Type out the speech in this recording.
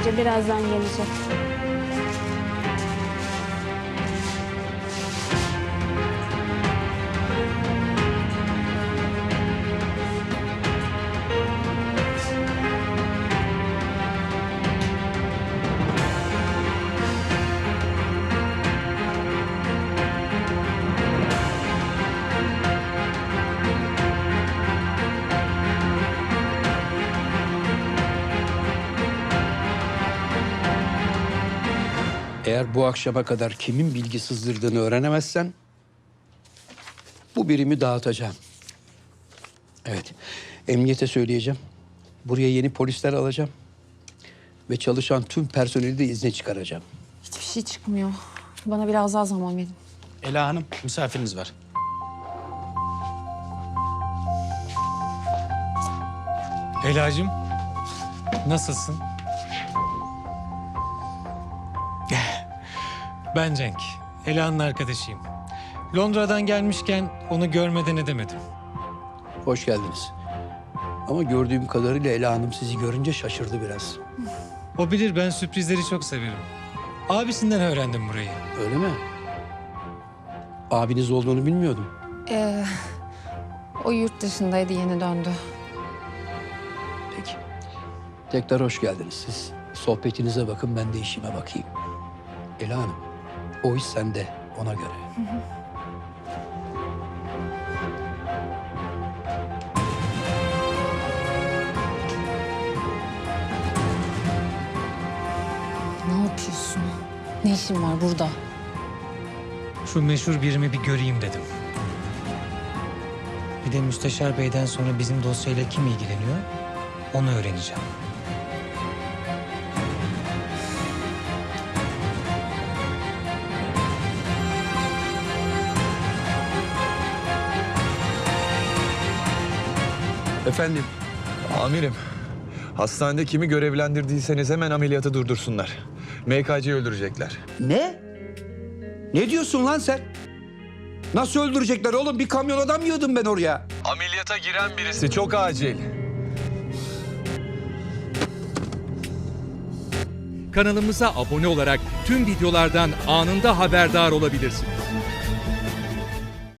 Hoca birazdan gelecek. Eğer bu akşama kadar kimin bilgi sızdırdığını öğrenemezsen bu birimi dağıtacağım. Evet, emniyete söyleyeceğim. Buraya yeni polisler alacağım. Ve çalışan tüm personeli de izne çıkaracağım. Hiçbir şey çıkmıyor. Bana biraz daha zaman verin. Ela Hanım, misafiriniz var. Ela'cığım, nasılsın? Ben Cenk, Ela'nın arkadaşıyım. Londra'dan gelmişken onu görmeden edemedim. Hoş geldiniz. Ama gördüğüm kadarıyla Ela Hanım sizi görünce şaşırdı biraz. O bilir ben sürprizleri çok severim. Abisinden öğrendim burayı. Öyle mi? Abiniz olduğunu bilmiyordum. Ee, o yurt dışındaydı, yeni döndü. Peki. Tekrar hoş geldiniz siz. Sohbetinize bakın ben de işime bakayım. Ela Hanım, o iş sende ona göre. Ne yapıyorsun? Ne işin var burada? Şu meşhur birimi bir göreyim dedim. Bir de Müsteşar Bey'den sonra bizim dosyayla kim ilgileniyor onu öğreneceğim. Efendim, Amirim, hastanede kimi görevlendirdiyseniz hemen ameliyatı durdursunlar. MKC'yi öldürecekler. Ne? Ne diyorsun lan sen? Nasıl öldürecekler oğlum? Bir kamyon adam yığdım ben oraya. Ameliyata giren birisi çok acil. Kanalımıza abone olarak tüm videolardan anında haberdar olabilirsiniz.